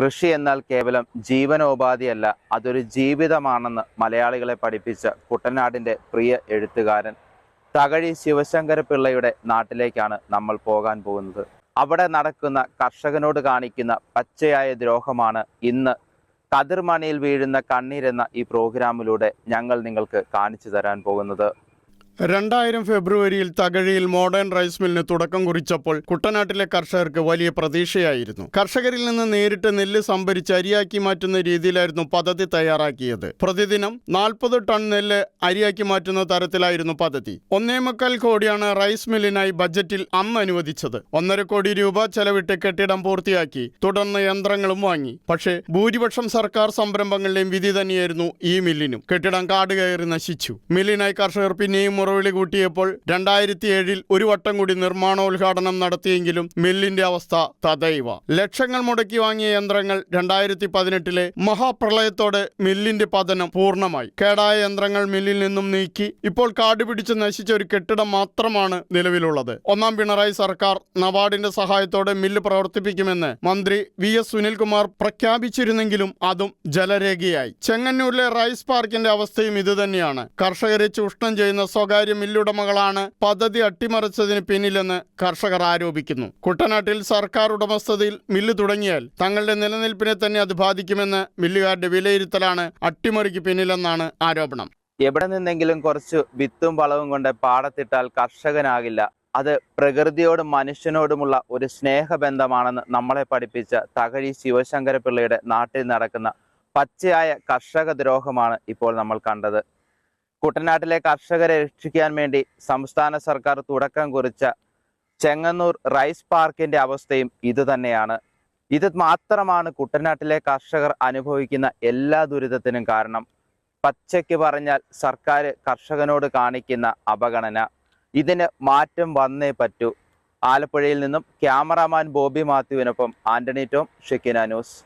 കൃഷി എന്നാൽ കേവലം ജീവനോപാധിയല്ല അതൊരു ജീവിതമാണെന്ന് മലയാളികളെ പഠിപ്പിച്ച കുട്ടനാടിന്റെ പ്രിയ എഴുത്തുകാരൻ തകഴി ശിവശങ്കര പിള്ളയുടെ നാട്ടിലേക്കാണ് നമ്മൾ പോകാൻ പോകുന്നത്. അവിടെ നടക്കുന്ന കർഷകനോട് കാണിക്കുന്ന പച്ചയായ ദ്രോഹമാണ് ഇന്ന് കതിർമണിയിൽ വീഴുന്ന കണ്ണീരെന്ന ഈ പ്രോഗ്രാമിലൂടെ ഞങ്ങൾ നിങ്ങൾക്ക് കാണിച്ചു തരാൻ പോകുന്നത്. രണ്ടായിരം ഫെബ്രുവരിയിൽ തകഴിയിൽ മോഡേൺ റൈസ് മില്ലിന് തുടക്കം കുറിച്ചപ്പോൾ കുട്ടനാട്ടിലെ കർഷകർക്ക് വലിയ പ്രതീക്ഷയായിരുന്നു. കർഷകരിൽ നിന്ന് നേരിട്ട് നെല്ല് സംഭരിച്ച് അരിയാക്കി മാറ്റുന്ന രീതിയിലായിരുന്നു പദ്ധതി തയ്യാറാക്കിയത്. പ്രതിദിനം നാൽപ്പത് ടൺ നെല്ല് അരിയാക്കി മാറ്റുന്ന തരത്തിലായിരുന്നു പദ്ധതി. ഒന്നേമുക്കാൽ കോടിയാണ് റൈസ് മില്ലിനായി ബജറ്റിൽ അന്ന് അനുവദിച്ചത്. ഒന്നര കോടി രൂപ ചെലവിട്ട് കെട്ടിടം പൂർത്തിയാക്കി തുടർന്ന് യന്ത്രങ്ങളും വാങ്ങി. പക്ഷേ ഭൂരിപക്ഷം സർക്കാർ സംരംഭങ്ങളുടെയും വിധി തന്നെയായിരുന്നു ഈ മില്ലിനും. കെട്ടിടം കാട് കയറി നശിച്ചു. മില്ലിനായി കർഷകർ പിന്നെയും മുറവിളി കൂട്ടിയപ്പോൾ രണ്ടായിരത്തി ഏഴിൽ ഒരു വട്ടം കൂടി നിർമ്മാണോദ്ഘാടനം നടത്തിയെങ്കിലും മില്ലിന്റെ അവസ്ഥ തദൈവ ലക്ഷങ്ങൾ മുടക്കി വാങ്ങിയ യന്ത്രങ്ങൾ രണ്ടായിരത്തി പതിനെട്ടിലെ മഹാപ്രളയത്തോടെ മില്ലിന്റെ പതനം പൂർണമായി. കേടായ യന്ത്രങ്ങൾ മില്ലിൽ നിന്നും നീക്കി ഇപ്പോൾ കാട് പിടിച്ച് നശിച്ച ഒരു കെട്ടിടം മാത്രമാണ് നിലവിലുള്ളത്. ഒന്നാം പിണറായി സർക്കാർ നബാർഡിന്റെ സഹായത്തോടെ മില്ല് പ്രവർത്തിപ്പിക്കുമെന്ന് മന്ത്രി വി എസ് സുനിൽകുമാർ പ്രഖ്യാപിച്ചിരുന്നെങ്കിലും അതും ജലരേഖയായി. ചെങ്ങന്നൂരിലെ റൈസ് പാർക്കിന്റെ അവസ്ഥയും ഇതുതന്നെയാണ്. കർഷകരെ ചൂഷണം ചെയ്യുന്ന സ്വകാര്യ മില്ലുടമകളാണ് പദ്ധതി അട്ടിമറിച്ചതിന് പിന്നിലെന്ന് കർഷകർ ആരോപിക്കുന്നു. കുട്ടനാട്ടിൽ സർക്കാർ ഉടമസ്ഥതയിൽ മില്ല് തുടങ്ങിയാൽ തങ്ങളുടെ നിലനിൽപ്പിനെ തന്നെ അത് ബാധിക്കുമെന്ന് മില്ലുകാരുടെ വിലയിരുത്തലാണ് അട്ടിമറിക്ക് പിന്നിലെന്നാണ് ആരോപണം. എവിടെ നിന്നെങ്കിലും കുറച്ച് വിത്തും വളവും കൊണ്ട് പാടത്തിട്ടാൽ കർഷകനാകില്ല. അത് പ്രകൃതിയോടും മനുഷ്യനോടുമുള്ള ഒരു സ്നേഹബന്ധമാണെന്ന് നമ്മളെ പഠിപ്പിച്ച തകഴി ശിവശങ്കര പിള്ളയുടെ നാട്ടിൽ നടക്കുന്ന പച്ചയായ കർഷക ദ്രോഹമാണ് ഇപ്പോൾ നമ്മൾ കണ്ടത്. കുട്ടനാട്ടിലെ കർഷകരെ രക്ഷിക്കാൻ വേണ്ടി സംസ്ഥാന സർക്കാർ തുടക്കം കുറിച്ച ചെങ്ങന്നൂർ റൈസ് പാർക്കിന്റെ അവസ്ഥയും ഇതുതന്നെയാണ് ഇത് മാത്രമാണ് കുട്ടനാട്ടിലെ കർഷകർ അനുഭവിക്കുന്ന എല്ലാ ദുരിതത്തിനും കാരണം. പച്ചയ്ക്ക് പറഞ്ഞാൽ സർക്കാർ കർഷകനോട് കാണിക്കുന്ന അവഗണന. ഇതിന് മാറ്റം വന്നേ പറ്റൂ. ആലപ്പുഴയിൽ നിന്നും ക്യാമറാമാൻ ബോബി മാത്യുവിനൊപ്പം ആന്റണി ടോം ഷെക്കിന ന്യൂസ്.